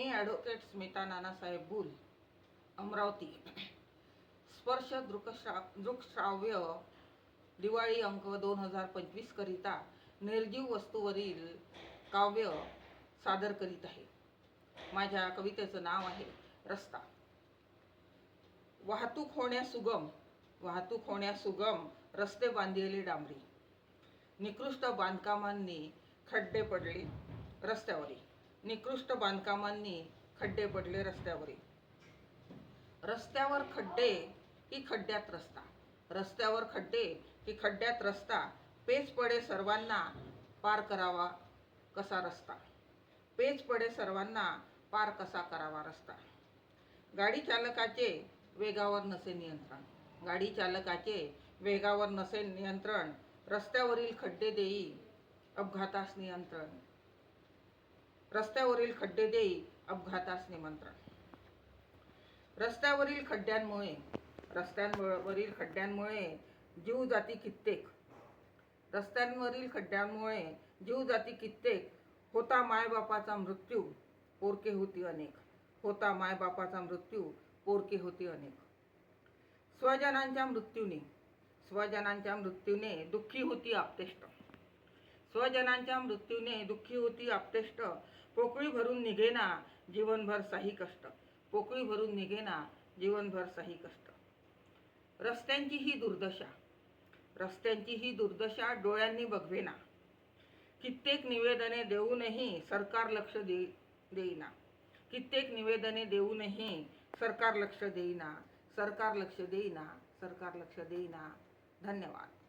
मी advocate Smita Nanasaheb boule Amravati. स्पर्श दृकश्रा दृकश्राव्य दिवाळी अंक दोन हजार पंचवीसकरिता निर्जीव वस्तूवरील काव्य सादर करीत आहे. माझ्या कवितेचं नाव आहे रस्ता. वाहतूक होण्यास सुगम वाहतूक होण्यास सुगम रस्ते बांधलेले डांबरी. निकृष्ट बांधकामांनी खड्डे पडले रस्त्यावरील. निकृष्ट बांधकामांनी खड्डे पडले रस्त्यावरील. रस्त्यावर खड्डे की खड्ड्यात रस्ता. रस्त्यावर खड्डे की खड्ड्यात रस्ता पेच पडे सर्वांना पार करावा कसा रस्ता? पेच पडे सर्वांना पार कसा करावा रस्ता? गाडी चालकाचे वेगावर नसे नियंत्रण. गाडी चालकाचे वेगावर नसे नियंत्रण. रस्त्यावरील खड्डे देई अपघातास नियंत्रण. रस्त्यावरील खड्डे देई अपघातास निमंत्रण. रस्त्यावरील खड्ड्यांमुळे रस्त्यांवरील खड्ड्यांमुळे जीव जाती कित्येक. रस्त्यांवरील खड्ड्यांमुळे जीव जाती कित्येक. होता मायबापाचा मृत्यू पोरके होती अनेक. होता मायबापाचा मृत्यू पोरके होती अनेक. स्वजनांच्या मृत्यूने स्वजनांच्या मृत्यूने दुःखी होती आपतेष्ट स्वजनांच्या मृत्यूने दुःखी होती आपतेष्ट पोकळी भरून निघेना जीवनभर साही कष्ट. पोकळी भरून निघेना जीवनभर साही कष्ट. रस्त्यांची ही दुर्दशा. रस्त्यांची ही दुर्दशा डोळ्यांनी बघवेना. कित्येक निवेदने देऊनही सरकार लक्ष दे देईना. कित्येक निवेदने देऊनही सरकार लक्ष देईना. सरकार लक्ष देईना. सरकार लक्ष देईना. धन्यवाद.